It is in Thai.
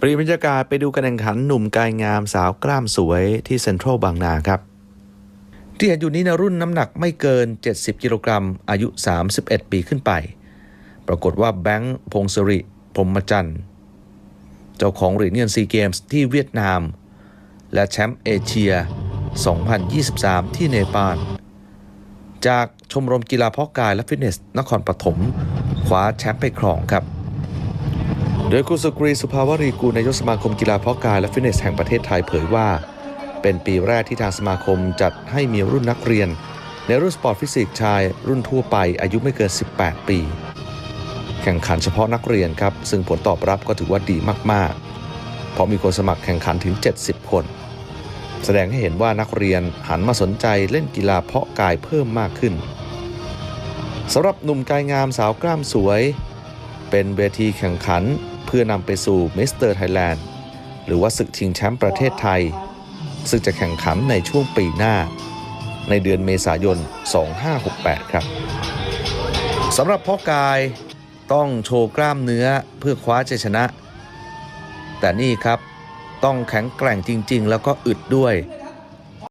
ปลี่ยนบรรยากาศไปดูการแข่งขันหนุ่มกายงามสาวกล้ามสวยที่เซ็นทรัลบางนาครับ ที่เห็นอยู่นี้ในะรุ่นน้ำหนักไม่เกิน 70 กิโลกรัม อายุ 31 ปีขึ้นไป ปรากฏว่าแบงค์พงศริพรมจันทร์ เจ้าของเหรียญเงินซีเกมส์ที่เวียดนาม และแชมป์เอเชีย 2023 ที่เนปาลจากชมรมกีฬาเพาะกายและฟิตเนส นครปฐมคว้าแชมป์ไปครองครับ โดยคุณสุกรีสุภาวรีกูลนายกสมาคมกีฬาเพาะกายและฟิตเนสแห่งประเทศไทยเผยว่า เป็นปีแรกที่ทางสมาคมจัดให้มีรุ่นนักเรียน ในรุ่นสปอร์ตฟิสิกส์ชาย รุ่นทั่วไปอายุไม่เกิน 18 ปี แข่งขันเฉพาะนักเรียนครับ ซึ่งผลตอบรับก็ถือว่าดีมากๆ เพราะมีคนสมัครแข่งขันถึง 70 คน แสดงให้เห็นว่านักเรียนหันมาสนใจเล่นกีฬาเพาะกายเพิ่มมากขึ้นสำหรับหนุ่มกายงามสาวกล้ามสวย เป็นเวทีแข่งขัน เพื่อนำไปสู่มิสเตอร์ไทยแลนด์หรือว่าศึกชิงแชมป์ประเทศไทย ซึ่งจะแข่งขันในช่วงปีหน้า ในเดือนเมษายน 2568 ครับสำหรับพ่อกายต้องโชว์กล้ามเนื้อเพื่อคว้าชัยชนะ แต่นี่ครับต้องแข็งแกร่งจริง ๆ แล้วก็อึดด้วย